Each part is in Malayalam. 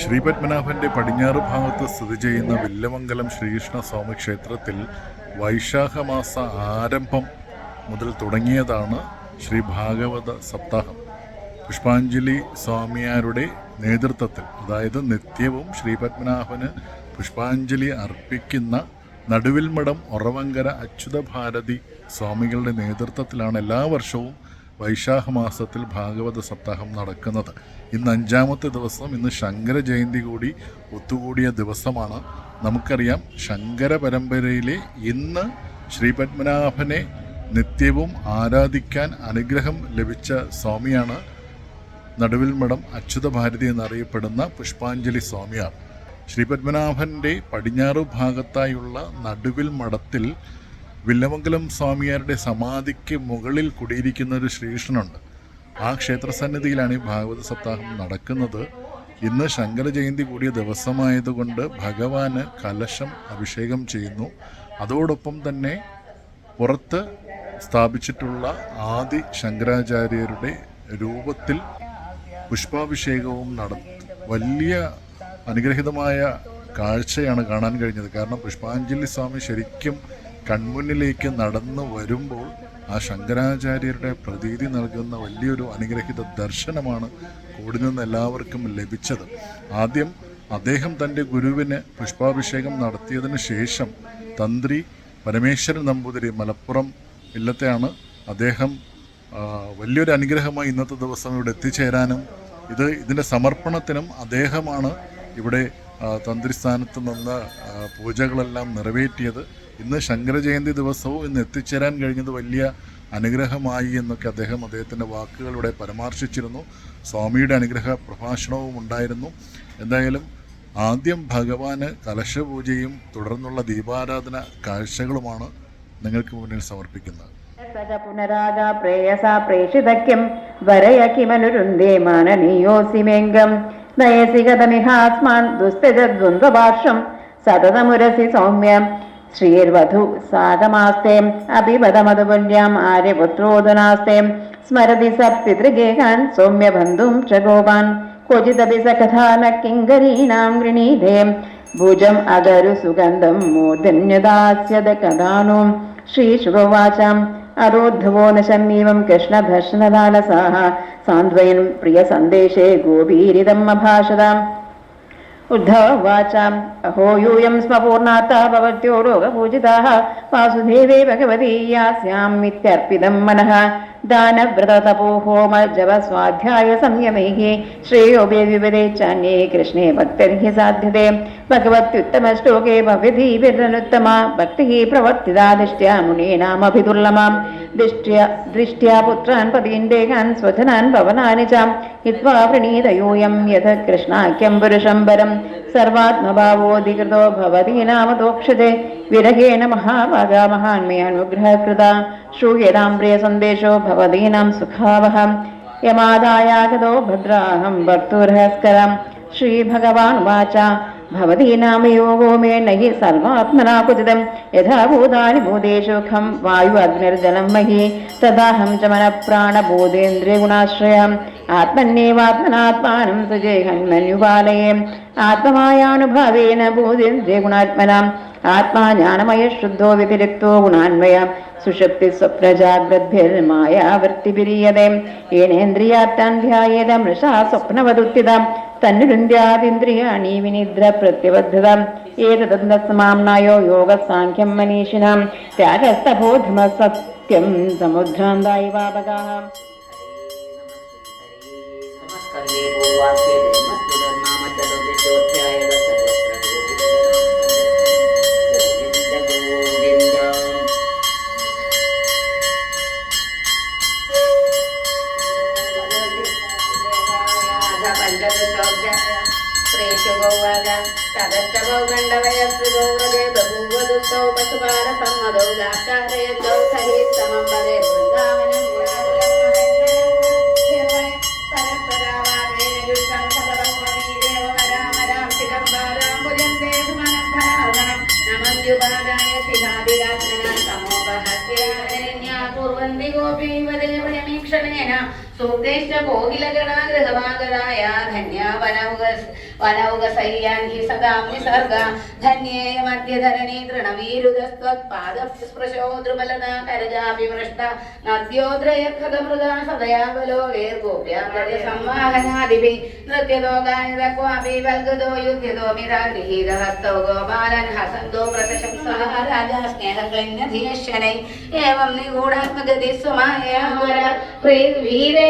ശ്രീപത്മനാഭന്റെ പടിഞ്ഞാറ് ഭാഗത്ത് സ്ഥിതി ചെയ്യുന്ന വില്ലമംഗലം ശ്രീകൃഷ്ണ സ്വാമി ക്ഷേത്രത്തിൽ വൈശാഖമാസ ആരംഭം മുതൽ തുടങ്ങിയതാണ് ശ്രീ ഭാഗവത സപ്താഹം. പുഷ്പാഞ്ജലി സ്വാമിയാരുടെ നേതൃത്വത്തിൽ അതായത് നിത്യവും ശ്രീപത്മനാഭന് പുഷ്പാഞ്ജലി അർപ്പിക്കുന്ന നടുവിൽമഠം ഒറവങ്കര അച്യുത ഭാരതി സ്വാമികളുടെ നേതൃത്വത്തിലാണ് എല്ലാ വർഷവും വൈശാഖ മാസത്തിൽ ഭാഗവത സപ്താഹം നടക്കുന്നത്. ഇന്ന് അഞ്ചാമത്തെ ദിവസം. ഇന്ന് ശങ്കര ജയന്തി കൂടി ഒത്തുകൂടിയ ദിവസമാണ്. നമുക്കറിയാം ശങ്കര പരമ്പരയിലെ ഇന്ന് ശ്രീപത്മനാഭനെ നിത്യവും ആരാധിക്കാൻ അനുഗ്രഹം ലഭിച്ച സ്വാമിയാണ് നടുവിൽ മഠം അച്യുത ഭാരതി എന്നറിയപ്പെടുന്ന പുഷ്പാഞ്ജലി സ്വാമിയാർ ശ്രീപത്മനാഭന്റെ പടിഞ്ഞാറ് ഭാഗത്തായുള്ള നടുവിൽ മഠത്തിൽ വില്ലമംഗലം സ്വാമിയാരുടെ സമാധിക്ക് മുകളിൽ കുടിയിരിക്കുന്ന ഒരു ശ്രീകൃഷ്ണനുണ്ട്. ആ ക്ഷേത്രസന്നിധിയിലാണ് ഈ ഭാഗവത സപ്താഹം നടക്കുന്നത്. ഇന്ന് ശങ്കര ജയന്തി കൂടിയ ദിവസമായതുകൊണ്ട് ഭഗവാന് കലശം അഭിഷേകം ചെയ്യുന്നു. അതോടൊപ്പം തന്നെ പുറത്ത് സ്ഥാപിച്ചിട്ടുള്ള ആദി ശങ്കരാചാര്യരുടെ രൂപത്തിൽ പുഷ്പാഭിഷേകവും നടത്തും വലിയ അനുഗ്രഹിതമായ കാഴ്ചയാണ് കാണാൻ കഴിഞ്ഞത്. കാരണം പുഷ്പാഞ്ജലി സ്വാമി ശരിക്കും കൺമുന്നിലേക്ക് നടന്നു വരുമ്പോൾ ആ ശങ്കരാചാര്യരുടെ പ്രതീതി നൽകുന്ന വലിയൊരു അനുഗ്രഹിത ദർശനമാണ് കൂടി നിന്ന് എല്ലാവർക്കും ലഭിച്ചത്. ആദ്യം അദ്ദേഹം തന്റെ ഗുരുവിന് പുഷ്പാഭിഷേകം നടത്തിയതിന് ശേഷം തന്ത്രി പരമേശ്വരൻ നമ്പൂതിരി മലപ്പുറം ഇല്ലത്തെയാണ് അദ്ദേഹം വലിയൊരു അനുഗ്രഹമായി ഇന്നത്തെ ദിവസം ഇവിടെ എത്തിച്ചേരാനും ഇത് ഇതിന്റെ സമർപ്പണത്തിനും അദ്ദേഹമാണ് ഇവിടെ തന്ത്രിസ്ഥാനത്ത് നിന്ന് പൂജകളെല്ലാം നിറവേറ്റിയത്. ഇന്ന് ശങ്കരജയന്തി ദിവസവും ഇന്ന് എത്തിച്ചേരാൻ കഴിഞ്ഞത് വലിയ അനുഗ്രഹമായി എന്നൊക്കെ അദ്ദേഹം അദ്ദേഹത്തിന്റെ വാക്കുകളിലൂടെ പരാമർശിച്ചിരുന്നു. സ്വാമിയുടെ അനുഗ്രഹ പ്രഭാഷണവും ഉണ്ടായിരുന്നു. എന്തായാലും ആദ്യം ഭഗവാന് കലശപൂജയും തുടർന്നുള്ള ദീപാരാധന കാഴ്ചകളുമാണ് നിങ്ങൾക്ക് മുന്നിൽ സമർപ്പിക്കുന്നത്. പുനരാഗ പ്രേയസാ പ്രേഷിതക്യം വരയ നയസി ഗതമിഹാസ്മാൻ ദുസ്തിദ്വന്ദ്വഭാഷം സതതമുരസി സൗമ്യം ശ്രീർവധു സാഗമാസ്തേ അഭിപദമധുപുണ്യാം ആര്യപുത്രോദനാസ്തേ സ്മരതി സ പിതൃഗേഹാൻ സൗമ്യബന്ധും च ഗോപാൻ क्वचिदपि स कथा न किङ्करीणां गृणीते भुजम् अगरु सुगन्धं मूर्धन्यदास्यद कदानु श्रीशुभवाचाम् അരോദ്ധവോ നശമീവം കൃഷ്ണഭർഷണലാലസാഹ സാന്ത്വയൻ പ്രിയ സന്ദേശേ ഗോപീരിതം അഭാഷതാം. ഉദ്ധവാചാം അഹോ യൂയം സ്മ പൂർണാത്ത ഭവത്യോ രോഗപൂജിതാ. വാസുദേവേ ഭഗവതീയാസ്യാമിത്യർപ്പിതം മനഃ. मनः दानव्रततपो होम जप स्वाध्याय संयमैः श्रेयोपि विविधे चान्ये कृष्णे भक्तिर्हि साध्यते भगवत्युत्तमश्लोके भव्यधीभिरनुत्तमा भक्तिः प्रवर्तिता दृष्ट्या मुनीनामभिदुर्लमाम् दृष्ट्या दृष्ट्या पुत्रान् पदीन् देहान् स्वजनान् भवनानि च हित्वा प्रणीतयूयं यथ कृष्णाख्यं पुरुषं वरं सर्वात्मभावोऽधिकृतो भवति नामतोक्षते विरहेण महाभागा महान्मयानुग्रहकृता श्रूयतां प्रियसन्देशो भवतीनां सुखावहम् यमादायागतो भद्राहं भर्तुर्हस्करं श्रीभगवानुवाच ഭവതി നാമയോഗോ മേ നഹി യഥാഭൂതാനി ഭൂതേഷു വായു അഗ്നിർജലം മഹി തഥാഹം ച മനഃപ്രാണഭൂതേന്ദ്രിയഗുണാശ്രയം ആത്മന്യേവാത്മനാത്മാനം സുജേഹന്മന്യുപാലയെ ആത്മമായാനുഭാവേന ഭൂതേന്ദ്രിയഗുണാത്മനാം ആത്മാ ജ്ഞാനമയ ശുദ്ധോ വ്യതിരിക്തോ ഗുണാന്വയം സുഷുപ്തി സ്വപ്ന വൃത്തിപിരീയതേ ഏനേന്ദ്രിയാത്താൻ ധ്യായേത മൃഷാ സ്വപ്നവതുത്തിതാം വിനിദ്ര പ്രത്യബദ്ധത ഏതസ്മാംനായോ യോഗസാഖ്യം മനീഷിനാം. രാഗസ്തബോധമ സത്യം സമുദ്രാന്തായി വാപകാ ഗൗവാക തപശ്ചവോ ഗണ്ഡവയസ്തു ഗൗവദേ ബഭൂവദുഃഖൗ പശുപാല സമ്മതൗ ദാക്കാരയന്തൗ ഹരി സമം വദേ വൃന്ദാവനം പൂർവന്തി ഗോപീവദേ പരമീക്ഷണേന സൂക്തേഷ്ട കോകിലഗണാഗ്രഹവാഗതായ ധന്യാ വനൗക വനൗക സയ്യാൻ ഹി സദാ നിസർഗ. ധന്യേയ മധ്യധരണി തൃണവീരുതസ്ത്വത്പാദസ്പൃശോ ദ്രുപലന കരജാഭിമൃഷ്ട. നദ്യോദ്രയഖതമൃഗാ സദയാബലോ വേർഗോപ്യാന്തര സംവാഹനാദിഭി. നൃത്യലോകാനിത ക്വാപി വൽഗതോ യുദ്ധ്യതോ മിതാ ഗൃഹീതഹസ്തോ ഗോപാലൻ ഹസന്തോ പ്രശംസഹ രാജാ സ്നേഹകന്യധീശനൈ ഏവം നിഗൂഢാത്മഗതി സ്വമായ വീരേ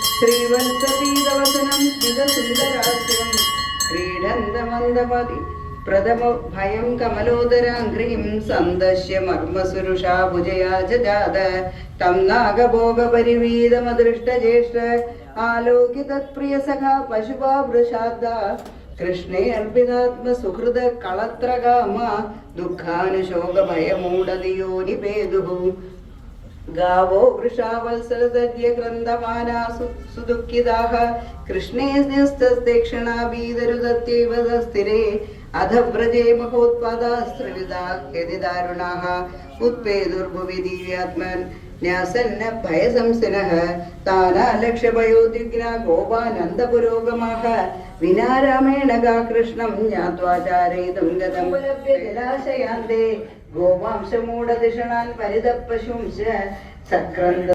ശ്രീവത്സപീതവസനം സ്മിതസുന്ദരാസ്യം ക്രീഡന്തമന്ദപതി പ്രഥമ ഭയം കമലോദരാംഘ്രീം സന്ദശ്യ മർമ്മസുരുഷാ ഭുജയാ ജാത തം നാഗഭോഗപരിവീതമദൃഷ്ടജ്യേഷ്ഠ ആലോകിതത്പ്രിയ സഖാ പശുപാ വൃഷാദ കൃഷ്ണേ അർപ്പിതാത്മസുഹൃദ കളത്രകാമ. ദുഃഖാനുശോക ഭയമൂടതിയോ നിപേതുഹു ഗാവോ വൃഷാവത്സരതദ്യ ഗ്രന്ഥമാനാ സുദുഃഖിതാഹ. കൃഷ്ണേ സ്നേസ്തദക്ഷിണാബീതരുതത്യൈവ സ്ഥിരേ അധ വ്രജേ മഹോത്പാദാസ്ത്രവിദാഹ്യതിദാരുണാഹ ഉത്പേദുർഭുവി ദിവ്യാത്മൻ ന്യാസന്ന ഭയസംസിനഃ. താനാ ലക്ഷ്യഭയോദ്വിഗ്ന ഗോപാനന്ദപുരോഗമാഹ. വിനാരാമേണ കൃഷ്ണം ജ്ഞാത്വാചാരയിതും ഗതം. ജലാശയാന്തേ ഗോവംശമൂടധിഷണാൻ പരിതപ്പശുംശ സക്രന്ത